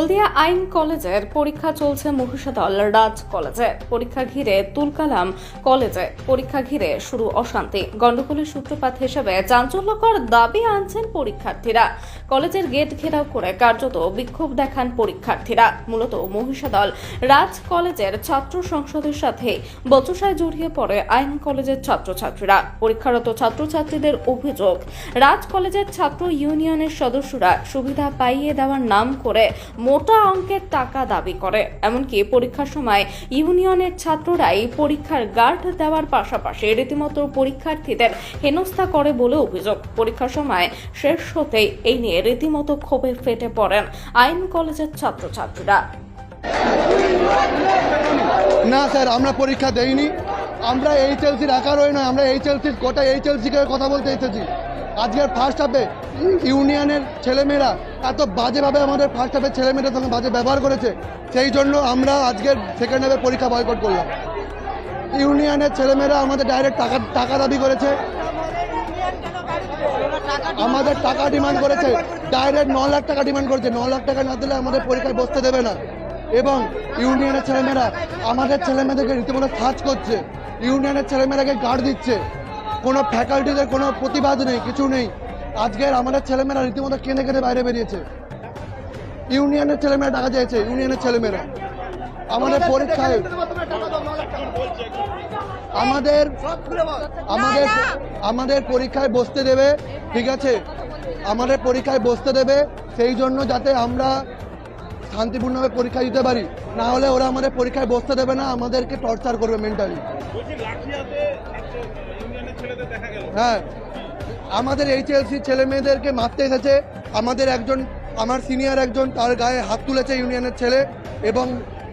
হলদিয়া আইন কলেজের পরীক্ষা চলছে মহিষাদল রাজ কলেজে। পরীক্ষা ঘিরে তুলকালাম কলেজে। পরীক্ষা ঘিরে শুরু অশান্তি। গণ্ডগোলের সূত্রপাত হিসেবে চাঞ্চল্যকর দাবি আনছেন পরীক্ষার্থীরা। কলেজের গেট ঘেরাও করে কার্যত বিক্ষোভ দেখান পরীক্ষার্থীরা। মূলত মহিষাদল রাজ কলেজের ছাত্র সংসদের সাথে বচসায় জড়িয়ে পড়ে আইন কলেজের ছাত্রছাত্রীরা। পরীক্ষারত ছাত্রছাত্রীদের অভিযোগ, রাজ কলেজের ছাত্র ইউনিয়নের সদস্যরা সুবিধা পাইয়ে দেওয়ার নাম করে মোটা অঙ্কের টাকা দাবি করে। এমনকি পরীক্ষার সময় ইউনিয়নের ছাত্ররাই পরীক্ষার গার্ড দেওয়ার পাশাপাশি রীতিমতো পরীক্ষার্থীদের হেনস্থা করে বলে অভিযোগ। পরীক্ষার সময় শেষ হতেই এই নিয়ে রীতিমতো ক্ষোভে ফেটে পড়েন আইন কলেজের ছাত্রছাত্রীরা। না স্যার, আমরা পরীক্ষা দেইনি। আমরা এইচএলসির আকারই নয়, আমরা এইচএলসির গোটা এইচএলসিকে কথা বলতে এসেছি। আজকের ফার্স্ট হাফে ইউনিয়নের ছেলেমেয়েরা এত বাজেভাবে আমাদের ফার্স্ট হাফের ছেলেমেয়েদের সঙ্গে বাজে ব্যবহার করেছে, সেই জন্য আমরা আজকের সেকেন্ড হাফের পরীক্ষা বয়কট করলাম। ইউনিয়নের ছেলেমেয়েরা আমাদের ডাইরেক্ট টাকা টাকা দাবি করেছে। আমাদের টাকা ডিমান্ড করেছে। ডাইরেক্ট ন লাখ টাকা ডিমান্ড করেছে। ন লাখ টাকা না দিলে আমাদের পরীক্ষায় বসতে দেবে না। এবং ইউনিয়নের ছেলেমেয়েরা আমাদের ছেলেমেয়েদেরকে রীতিমতো সার্চ করছে। ইউনিয়নের ছেলেমেয়েরাকে গার্ড দিচ্ছে। কোনো ফ্যাকাল্টিদের কোনো প্রতিবাদ নেই, কিছু নেই। আজকের আমাদের ছেলেমেয়েরা রীতিমতো কেঁদে কেঁদে বাইরে বেরিয়েছে। ইউনিয়নের ছেলেমেয়েরা টাকা চাইছে ইউনিয়নের ছেলেমেয়েরা। আমাদের পরীক্ষায় আমাদের আমাদের আমাদের পরীক্ষায় বসতে দেবে ঠিক আছে? আমাদের পরীক্ষায় বসতে দেবে সেই জন্য যাতে আমরা শান্তিপূর্ণভাবে পরীক্ষা দিতে পারি। না হলে ওরা আমাদের পরীক্ষায় বসতে দেবে না আমাদেরকে টর্চার করবে মেন্টালি হ্যাঁ। আমাদের এইচএলসি ছেলে মেয়েদেরকে মারতে এসেছে। আমাদের একজন, আমার সিনিয়র একজন, তার গায়ে হাত তুলেছে ইউনিয়নের ছেলে এবং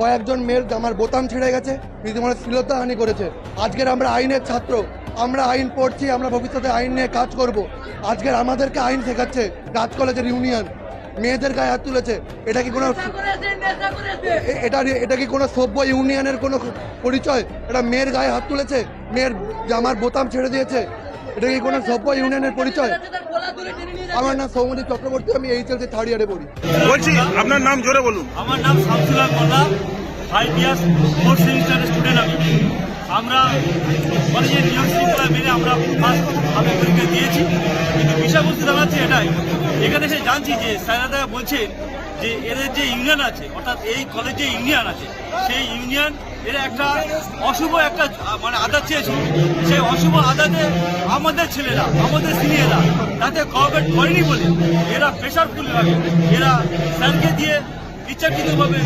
কয়েকজন মেয়ের আমার বোতাম ছেড়ে গেছে, রীতিমতো শ্লীলতাহানি করেছে। আজকের আমরা আইনের ছাত্র, আমরা আইন পড়ছি, আমরা ভবিষ্যতে আইন নিয়ে কাজ করব। আজকের আমাদেরকে আইন শেখাচ্ছে রাজ কলেজের ইউনিয়ন। মেয়েদের গায়ে হাত তুলেছে, এটা কি কোনো এটা এটা কি কোনো সভ্য ইউনিয়নের কোনো পরিচয়? এটা মেয়ের গায়ে হাত তুলেছে, মেয়ের জামার বোতাম ছেড়ে দিয়েছে। এটা কি কোনো সভ্য ইউনিয়নের পরিচয়? আমার নাম সৌমদীপ চক্রবর্তী আমি এইচএলসি থার্ড ইয়ারে পড়ি। বলছি আপনার নাম জোরে বলুন। আমার নাম Shamsullah Molla five years fourth সেমিস্টারের স্টুডেন্ট আমি। আমরা কলেজের নিয়ম শৃঙ্খলা মেনে আমরা ফার্স্ট হাফে পরীক্ষা দিয়েছি। কিন্তু বিষয়বস্তু দাঁড়াচ্ছে এটাই। এখানে এসে জানছি যে স্যারেরা বলছেন যে এদের যে ইউনিয়ন আছে অর্থাৎ এই কলেজে ইউনিয়ন আছে সেই ইউনিয়ন এরা একটা অশুভ একটা মানে আদাত চেয়েছিল সেই অশুভ আদাতে আমাদের ছেলেরা, আমাদের সিনিয়ররা তাতে কোঅপারেট করেনি বলে এরা প্রেশারফুল ভাবে এরা স্যারকে দিয়ে ইচ্ছাকৃতভাবে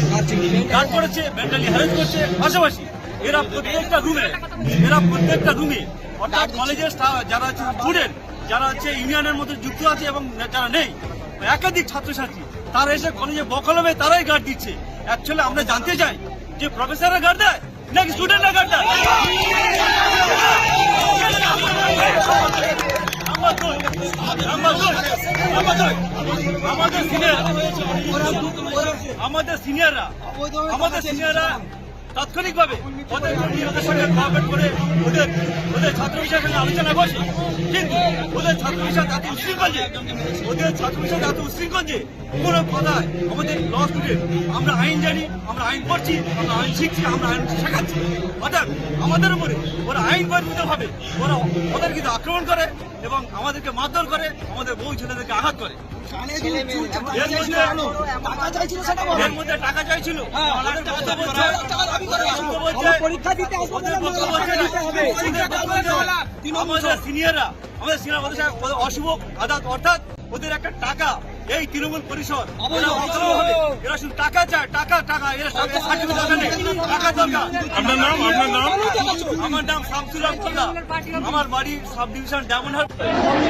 গার্ড করেছে মেন্টালি হ্যারেস করছে। পাশাপাশি এরা প্রত্যেকটা রুমে এরা প্রত্যেকটা রুমে অর্থাৎ কলেজের যারা স্টুডেন্ট যারা হচ্ছে ইউনিয়নের মধ্যে যুক্ত আছে এবং যারা নেই, একাধিক ছাত্রছাত্রী, তারা এসে কলেজে বকলমে তারাই গার্ড দিচ্ছে। অ্যাকচুয়ালি আমরা জানতে চাই যে প্রফেসররা গার্ড নাকি স্টুডেন্টরা দুই আমাদের সিনিয়র আমাদের সিনিয়ররা আমাদের সিনিয়ররা তাৎক্ষণিকভাবে ওদের ওদের সঙ্গে কোঅপারেট করে ওদের ওদের ছাত্র বিষয়ের সঙ্গে আলোচনা বসে। কিন্তু ওদের ছাত্র বিষয় এত উশৃঙ্খল যে ওদের ছাত্র বিষয় এত উশৃঙ্খল যে কোনো কথায় আমাদের ল স্টুডেন্ট আমরা আইন জানি আমরা আইন পড়ছি আমরা আইন শিখছি আমরা আইন শেখাচ্ছি। অর্থাৎ আমাদের উপরে ওরা আইন বর্মিত ভাবে ওরা ওদের কিন্তু আক্রমণ করে এবং আমাদেরকে মারধর করে আমাদের বউ ছেলেদেরকে আঘাত করে। এর মধ্যে এর মধ্যে টাকা চাইছিল। পরীক্ষা দিতে আমাদের সিনিয়ররা আমাদের সিনিয়র অশুভ আদাত অর্থাৎ ওদের একটা টাকা। এই তৃণমূল পরিষদ। এরা শুধু টাকা চায় টাকা টাকা। এরা টাকা দরকার। আপনার নাম আপনার নাম? আমার নাম শামসুল আবদুল্লাহ আমার বাড়ি সাব ডিভিশন ডায়মন্ড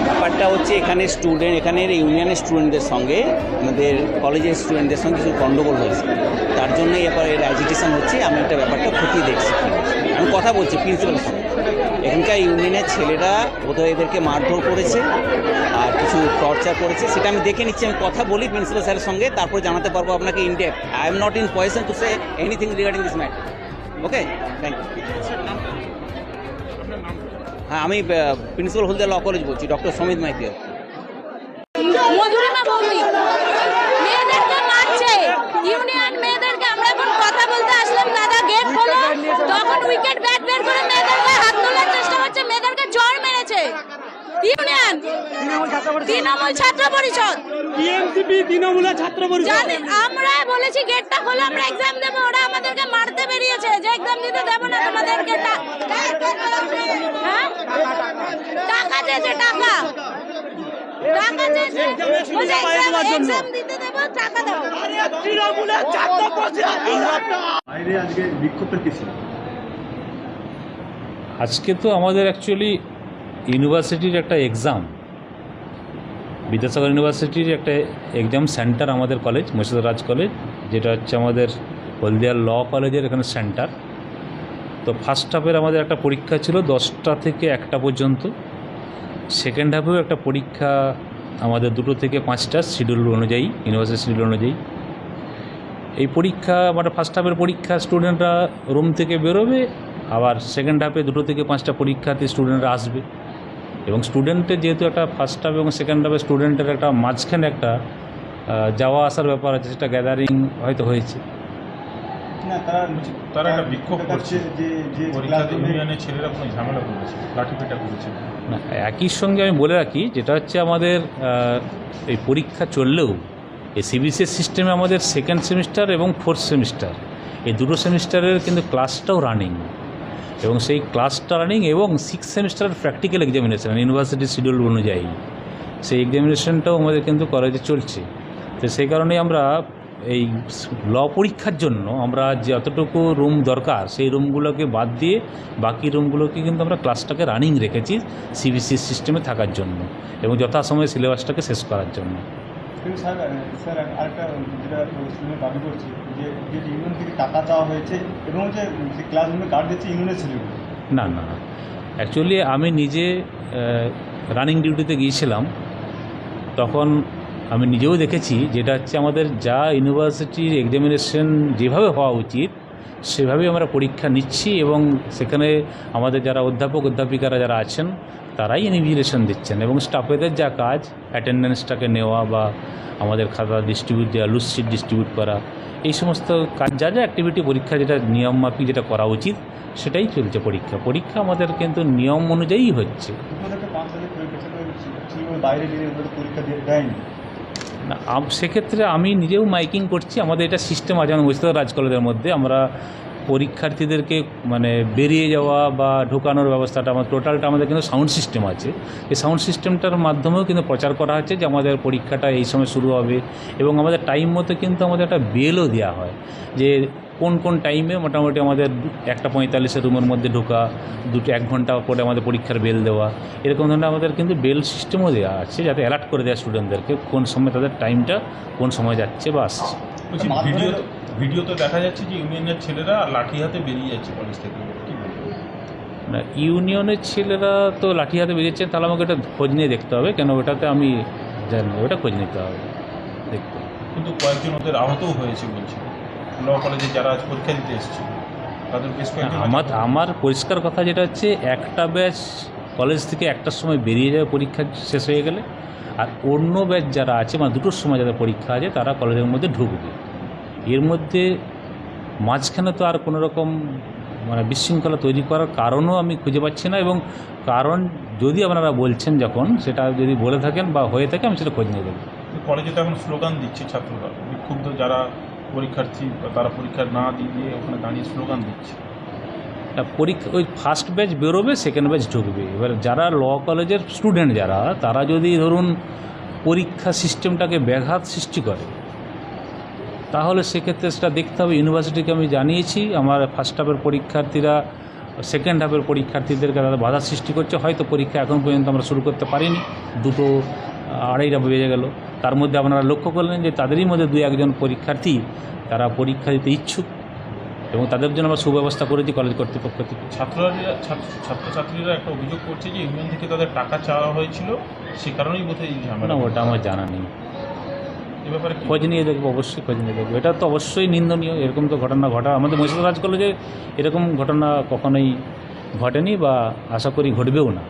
ব্যাপারটা হচ্ছে এখানে স্টুডেন্ট এখানের ইউনিয়নের স্টুডেন্টদের সঙ্গে আমাদের কলেজের স্টুডেন্টদের সঙ্গে কিছু গণ্ডগোল হয়েছে। তার জন্যই এবার এর অ্যাজিটেশন হচ্ছে। আমি একটা ব্যাপারটা ক্ষতি দেখছি। আমি কথা বলছি প্রিন্সিপাল সঙ্গে এখানকার ইউনিয়নের ছেলেরা বোধহয় এদেরকে মারধর করেছে আর কিছু টর্চার করেছে। সেটা আমি দেখে নিচ্ছি, আমি কথা বলি প্রিন্সিপাল স্যারের সঙ্গে, তারপরে জানাতে পারব আপনাকে in depth I'm not in position to say anything regarding this matter okay thank you হ্যাঁ আমি প্রিন্সিপাল হলদিয়া ল কলেজ বলছি, ডক্টর সমিত মারছে। ইউনিয়ন মেয়েদেরকে, আমরা এখন কথা বলতে আসলাম দাদা গেট তখন উইকেট ব্যাট বের করে মেয়েদেরকে হাত তোলার চেষ্টা করছে মেয়েদেরকে জ্বর মেরেছে ইউনিয়ন? তৃণমূল ছাত্র পরিষদ। টিএমসিপি তৃণমূলের ছাত্র জানেন আমরা বলেছি গেটটা খোলো আমরা এক্সাম দেবো ওরা আমাদেরকে মারতে বেরিয়েছে। যে এক্সাম দিতে দেবো না তোমাদেরকে টা- টাকা চেয়েছে টাকা। টাকা চেয়েছে এক্সাম দিতে দেবো টাকা দাও তৃণমূলের ছাত্র বাইরে আজকে বিক্ষোভটা কি ছিল? আজকে তো আমাদের অ্যাকচুয়ালি ইউনিভার্সিটির একটা এক্সাম বিদ্যাসাগর ইউনিভার্সিটির একটা এক্সাম সেন্টার আমাদের কলেজ মুর্শিদাবাদ কলেজ যেটা হচ্ছে আমাদের হলদিয়ার ল কলেজের এখানে সেন্টার তো ফার্স্ট হাফের আমাদের একটা পরীক্ষা ছিল দশটা থেকে একটা পর্যন্ত। সেকেন্ড হাফেও একটা পরীক্ষা আমাদের দুটো থেকে পাঁচটা শিডিউল অনুযায়ী ইউনিভার্সিটি শিডিউল অনুযায়ী। এই পরীক্ষা মানে ফার্স্ট হাফের পরীক্ষা স্টুডেন্টরা রুম থেকে বেরোবে, আবার সেকেন্ড হাফে দুটো থেকে পাঁচটা পরীক্ষাতে স্টুডেন্টরা আসবে। এবং স্টুডেন্টের যেহেতু একটা ফার্স্ট হাফ এবং সেকেন্ড হাফে স্টুডেন্টের একটা মাঝখানে একটা যাওয়া আসার ব্যাপার আছে সেটা গ্যাদারিং হয়তো হয়েছে। না তারা তারা একটা বিক্ষোভ করছে। যে যে ইউনিয়নের ছেলেরা কোনো ঝামেলা করেছে লাঠিপেটা করেছে। না একই সঙ্গে আমি বলে রাখি যেটা হচ্ছে আমাদের এই পরীক্ষা চললেও এই সিবিসিএস সিস্টেমে আমাদের সেকেন্ড সেমিস্টার এবং ফোর্থ সেমিস্টার এই দুটো সেমিস্টারের কিন্তু ক্লাসটাও রানিং এবং সেই ক্লাসটা রানিং এবং সিক্স সেমিস্টারের প্র্যাকটিক্যাল এক্সামিনেশন ইউনিভার্সিটি শিডিউল অনুযায়ী। সেই এক্সামিনেশনটাও আমাদের কিন্তু কলেজে চলছে। তো সেই কারণেই আমরা এই ল পরীক্ষার জন্য আমরা যতটুকু রুম দরকার, সেই রুমগুলোকে বাদ দিয়ে বাকি রুমগুলোকে কিন্তু আমরা ক্লাসটাকে রানিং রেখেছি সিবিসি সিস্টেমে থাকার জন্য এবং যথাসময়ে সিলেবাসটাকে শেষ করার জন্য। কিন্তু স্যার স্যার আরেকটা যেটা স্টুডেন্ট দাবি যে ইউনিয়ন থেকে টাকা চাওয়া হয়েছে এবং যে ক্লাসরুমে গার্ড দিচ্ছে ইউনিয়নের ছেলেগুলো। না না অ্যাকচুয়ালি আমি নিজে রানিং ডিউটিতে গিয়েছিলাম। তখন আমি নিজেও দেখেছি যেটা হচ্ছে আমাদের যা ইউনিভার্সিটির এক্সামিনেশন যেভাবে হওয়া উচিত, সেভাবেই আমরা পরীক্ষা নিচ্ছি এবং সেখানে আমাদের যারা অধ্যাপক, অধ্যাপিকারা যারা আছেন তারাই ইনভিজিলেশন দিচ্ছেন এবং স্টাফেদের যা কাজ অ্যাটেন্ডেন্সটাকে নেওয়া বা আমাদের খাতা ডিস্ট্রিবিউট দেওয়া লুসশিট ডিস্ট্রিবিউট করা এই সমস্ত কাজ যা যা অ্যাক্টিভিটি পরীক্ষা যেটা নিয়ম মাফিক যেটা করা উচিত সেটাই চলছে পরীক্ষা। পরীক্ষা আমাদের কিন্তু নিয়ম অনুযায়ী হচ্ছে। না সেক্ষেত্রে আমি নিজেও মাইকিং করছি। আমাদের এটা সিস্টেম আছে যেমন মুর্শিদাবাদ রাজ কলেজের মধ্যে। আমরা পরীক্ষার্থীদেরকে মানে বেরিয়ে যাওয়া বা ঢোকানোর ব্যবস্থাটা আমার টোটালটা আমাদের কিন্তু সাউন্ড সিস্টেম আছে। এই সাউন্ড সিস্টেমটার মাধ্যমেও কিন্তু প্রচার করা হচ্ছে যে আমাদের পরীক্ষাটা এই সময় শুরু হবে এবং আমাদের টাইম মতো কিন্তু আমাদের একটা বেলও দেওয়া হয় যে কোন কোন টাইমে মোটামুটি আমাদের একটা পঁয়তাল্লিশের রুমের মধ্যে ঢোকা, দুটো এক ঘণ্টা পরে আমাদের পরীক্ষার বেল দেওয়া, এরকম ধরনের আমাদের কিন্তু বেল সিস্টেমও দেওয়া আছে যাতে অ্যালার্ট করে দেওয়া স্টুডেন্টদেরকে কোন সময় তাদের টাইমটা কোন সময় যাচ্ছে বা আসছে। ভিডিও ভিডিওতে দেখা যাচ্ছে যে ইউনিয়নের ছেলেরা লাঠি হাতে বেরিয়ে যাচ্ছে কলেজ থেকে। কি বলব? না ইউনিয়নের ছেলেরা তো লাঠি হাতে বেরিয়েছে তাহলে আমাকে এটা খোঁজ নিয়ে দেখতে হবে কেন ওটাতে আমি জানি না, ওটা খোঁজ নিতে হবে দেখতে। কিন্তু কয়েকজন ওদের আহতও হয়েছে বলছে। ল কলেজে যারা আজ পরীক্ষা দিতে এসেছে তাদের বেশ কয়েকজন আমার আমার পরিষ্কার কথা যেটা হচ্ছে একটা ব্যাচ কলেজ থেকে একটার সময় বেরিয়ে যাবে পরীক্ষা শেষ হয়ে গেলে আর অন্য ব্যাচ যারা আছে মানে দুটোর সময় যাদের পরীক্ষা আছে তারা কলেজের মধ্যে ঢুকবে। এর মধ্যে মাঝখানে তো আর কোনো রকম মানে বিশৃঙ্খলা তৈরি করার কারণও আমি খুঁজে পাচ্ছি না এবং কারণ যদি আপনারা বলছেন যখন সেটা যদি বলে থাকেন বা হয়ে থাকে আমি সেটা খোঁজ নিয়ে দেবো কলেজে তো এখন স্লোগান দিচ্ছে ছাত্ররা। বিক্ষুব্ধ যারা পরীক্ষার্থী বা তারা পরীক্ষা না দিয়ে ওখানে দাঁড়িয়ে স্লোগান দিচ্ছে। তা পরীক্ষা ওই ফার্স্ট ব্যাচ বেরোবে সেকেন্ড ব্যাচ ঢুকবে। এবার যারা ল কলেজের স্টুডেন্ট যারা তারা যদি ধরুন পরীক্ষা সিস্টেমটাকে ব্যাঘাত সৃষ্টি করে তাহলে সেক্ষেত্রে সেটা দেখতে হবে। ইউনিভার্সিটিকে আমি জানিয়েছি আমার ফার্স্ট হাফের পরীক্ষার্থীরা সেকেন্ড হাফের পরীক্ষার্থীদেরকে তারা বাধা সৃষ্টি করছে। হয়তো পরীক্ষা এখন পর্যন্ত আমরা শুরু করতে পারিনি। দুটো আড়াইটা বেজে গেল। তার মধ্যে আপনারা লক্ষ্য করলেন যে তাদেরই মধ্যে দু একজন পরীক্ষার্থী তারা পরীক্ষা দিতে ইচ্ছুক এবং তাদের জন্য আমরা সুব্যবস্থা করেছি কলেজ কর্তৃপক্ষ থেকে। ছাত্ররা ছাত্রছাত্রীরা একটা অভিযোগ করছে যে ইউনিয়ন থেকে তাদের টাকা চাওয়া হয়েছিল। সে কারণেই বোধহয় এই না ঝামেলা ওটা আমার জানা নেই। খোঁজ নিয়ে দেখব, অবশ্যই খোঁজ নিয়ে দেখব। এটা তো অবশ্যই নিন্দনীয়, এরকম তো ঘটনা ঘটা। আমাদের মুর্শিদাবাদ কলেজে এরকম ঘটনা কখনোই ঘটেনি বা আশা করি ঘটবেও না।